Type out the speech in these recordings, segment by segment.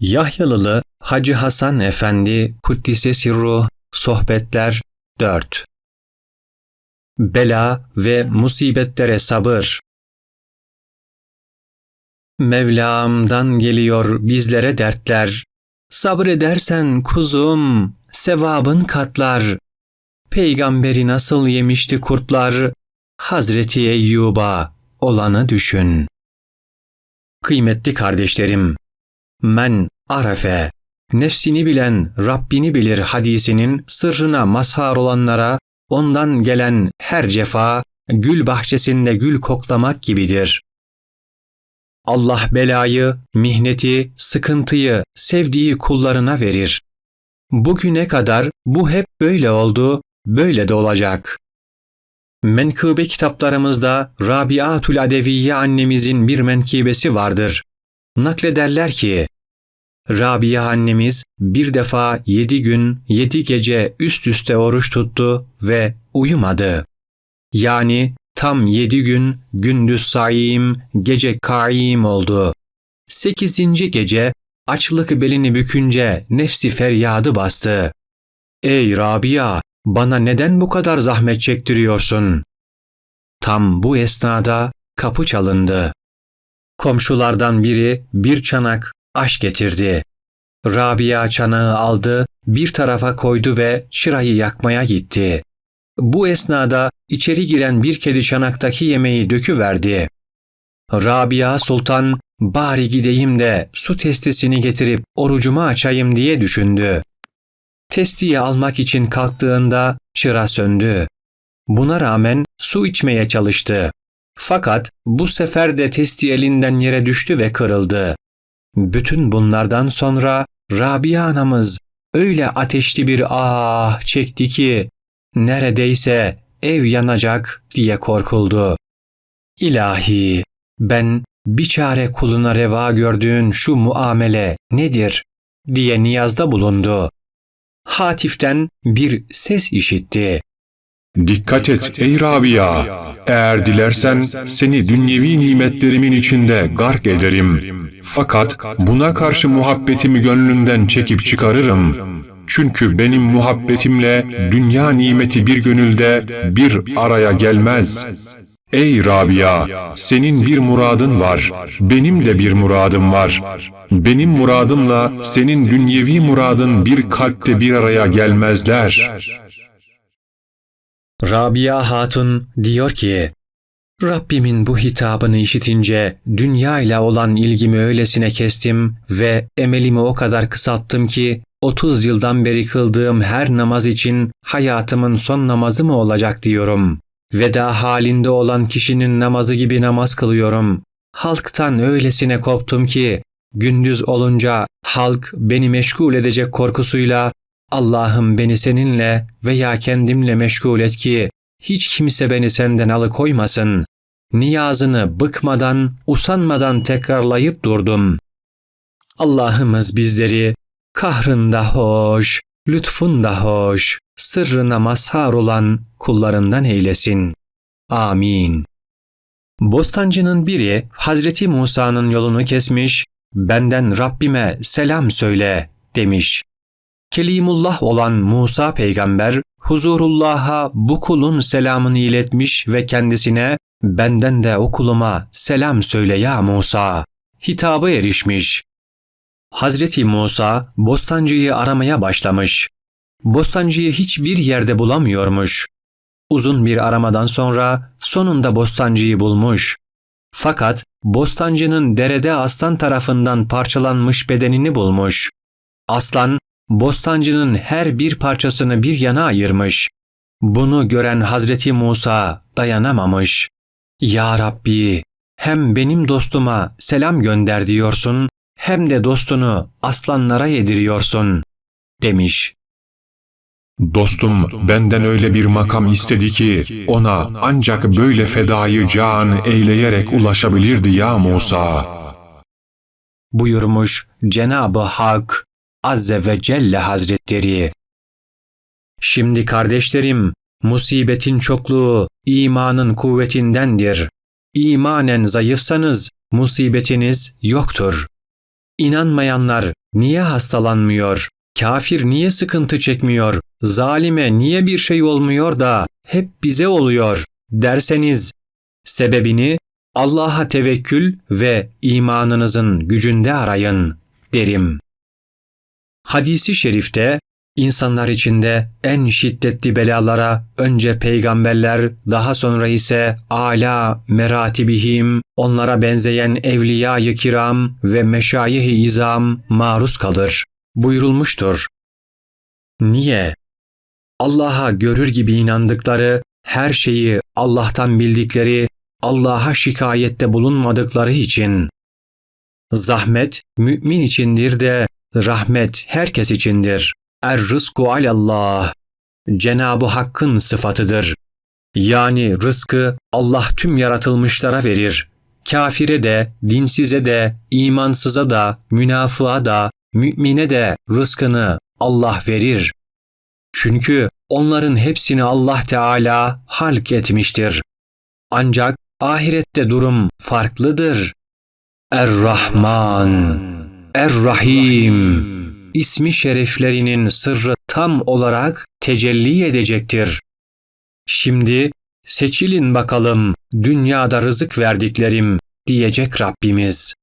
Yahyalılı Hacı Hasan Efendi Kuddise Sirru Sohbetler 4 Bela ve musibetlere sabır Mevlam'dan geliyor bizlere dertler. Sabredersen kuzum, sevabın katlar. Peygamberi nasıl yemişti kurtlar? Hazreti Eyyub'a olanı düşün. Kıymetli kardeşlerim, men arefe, nefsini bilen Rabbini bilir hadisinin sırrına mazhar olanlara ondan gelen her cefa gül bahçesinde gül koklamak gibidir. Allah belayı, mihneti, sıkıntıyı sevdiği kullarına verir. Bugüne kadar bu hep böyle oldu, böyle de olacak. Menkıbe kitaplarımızda Rabiatul Adeviye annemizin bir menkibesi vardır. Naklederler ki, Rabia annemiz bir defa yedi gün, yedi gece üst üste oruç tuttu ve uyumadı. Yani tam yedi gün gündüz saim, gece kaim oldu. Sekizinci gece açlık belini bükünce nefsi feryadı bastı. Ey Rabia, bana neden bu kadar zahmet çektiriyorsun? Tam bu esnada kapı çalındı. Komşulardan biri bir çanak aş getirdi. Rabia çanağı aldı, bir tarafa koydu ve çırayı yakmaya gitti. Bu esnada içeri giren bir kedi çanaktaki yemeği döküverdi. Rabia Sultan bari gideyim de su testisini getirip orucumu açayım diye düşündü. Testiyi almak için kalktığında çıra söndü. Buna rağmen su içmeye çalıştı. Fakat bu sefer de testi elinden yere düştü ve kırıldı. Bütün bunlardan sonra Rabia anamız öyle ateşli bir ah çekti ki neredeyse ev yanacak diye korkuldu. İlahi, ben bir çare kuluna reva gördüğün şu muamele nedir? diye niyazda bulundu. Hatif'ten bir ses işitti. Dikkat et ey Rabia! Eğer dilersen seni dünyevi nimetlerimin içinde gark ederim. Fakat buna karşı muhabbetimi gönlünden çekip çıkarırım. Çünkü benim muhabbetimle dünya nimeti bir gönülde bir araya gelmez. Ey Rabia! Senin bir muradın var. Benim de bir muradım var. Benim muradımla senin dünyevi muradın bir kalpte bir araya gelmezler. Rabia Hatun diyor ki, Rabbimin bu hitabını işitince dünya ile olan ilgimi öylesine kestim ve emelimi o kadar kısalttım ki 30 yıldan beri kıldığım her namaz için hayatımın son namazı mı olacak diyorum. Veda halinde olan kişinin namazı gibi namaz kılıyorum. Halktan öylesine koptum ki gündüz olunca halk beni meşgul edecek korkusuyla Allah'ım beni seninle veya kendimle meşgul et ki hiç kimse beni senden alıkoymasın. Niyazını bıkmadan, usanmadan tekrarlayıp durdum. Allah'ımız bizleri kahrında hoş, lütfunda hoş, sırrına mazhar olan kullarından eylesin. Amin. Bostancının biri Hazreti Musa'nın yolunu kesmiş, benden Rabbime selam söyle demiş. Kelimullah olan Musa peygamber huzurullah'a bu kulun selamını iletmiş ve kendisine benden de o kuluma selam söyle ya Musa hitabı erişmiş. Hazreti Musa bostancıyı aramaya başlamış. Bostancıyı hiçbir yerde bulamıyormuş. Uzun bir aramadan sonra sonunda bostancıyı bulmuş. Fakat bostancının derede aslan tarafından parçalanmış bedenini bulmuş. Aslan bostancının her bir parçasını bir yana ayırmış. Bunu gören Hazreti Musa dayanamamış. Ya Rabbi, hem benim dostuma selam gönder diyorsun, hem de dostunu aslanlara yediriyorsun, demiş. Dostum benden öyle bir makam istedi ki ona ancak böyle fedayı can eyleyerek ulaşabilirdi ya Musa. Buyurmuş Cenab-ı Hak Azze ve Celle Hazretleri. Şimdi kardeşlerim, musibetin çokluğu imanın kuvvetindendir. İmanen zayıfsanız musibetiniz yoktur. İnanmayanlar niye hastalanmıyor? Kafir niye sıkıntı çekmiyor? Zalime niye bir şey olmuyor da hep bize oluyor derseniz sebebini Allah'a tevekkül ve imanınızın gücünde arayın derim. Hadisi şerifte insanlar içinde en şiddetli belalara önce peygamberler daha sonra ise ala meratibihim onlara benzeyen evliya-i kiram ve meşayih-i izam maruz kalır buyurulmuştur. Niye? Allah'a görür gibi inandıkları, her şeyi Allah'tan bildikleri, Allah'a şikayette bulunmadıkları için. Zahmet mümin içindir de rahmet herkes içindir. Er-rızku alallah. Cenab-ı Hakk'ın sıfatıdır. Yani rızkı Allah tüm yaratılmışlara verir. Kafire de, dinsize de, imansıza da, münafığa da, mümine de rızkını Allah verir. Çünkü onların hepsini Allah Teala halk etmiştir. Ancak ahirette durum farklıdır. Er-Rahman, Er-Rahim ismi şereflerinin sırrı tam olarak tecelli edecektir. Şimdi seçilin bakalım dünyada rızık verdiklerim diyecek Rabbimiz.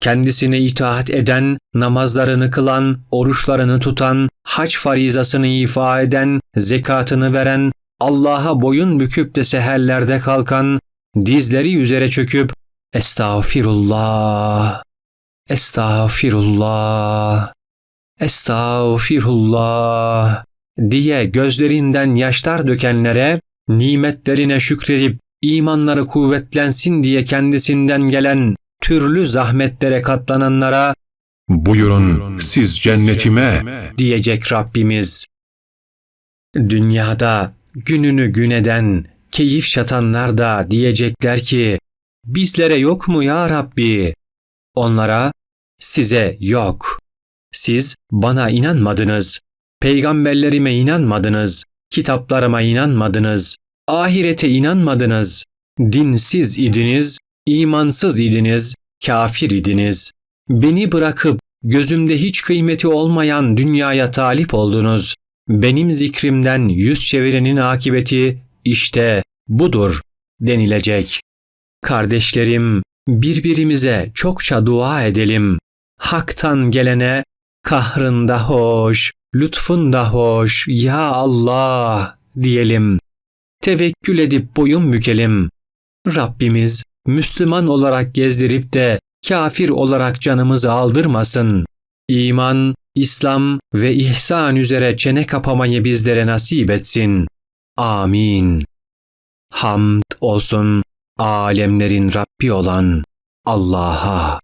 Kendisine itaat eden, namazlarını kılan, oruçlarını tutan, hac farizasını ifa eden, zekatını veren, Allah'a boyun büküp de seherlerde kalkan, dizleri üzere çöküp Estağfirullah, Estağfirullah, Estağfirullah diye gözlerinden yaşlar dökenlere, nimetlerine şükredip imanları kuvvetlensin diye kendisinden gelen türlü zahmetlere katlananlara Buyurun siz cennetime. diyecek Rabbimiz. Dünyada gününü gün eden, keyif şatanlar da diyecekler ki, bizlere yok mu ya Rabbi? Onlara, size yok. Siz bana inanmadınız, peygamberlerime inanmadınız, kitaplarıma inanmadınız, ahirete inanmadınız, dinsiz idiniz, imansız idiniz, kafir idiniz. Beni bırakıp gözümde hiç kıymeti olmayan dünyaya talip oldunuz. Benim zikrimden yüz çevirenin akıbeti işte budur denilecek. Kardeşlerim, birbirimize çokça dua edelim. Hak'tan gelene kahrında hoş, lütfunda hoş, ya Allah diyelim. Tevekkül edip boyun bükelim. Rabbimiz Müslüman olarak gezdirip de kafir olarak canımızı aldırmasın. İman, İslam ve ihsan üzere çene kapamayı bizlere nasip etsin. Amin. Hamd olsun alemlerin Rabbi olan Allah'a.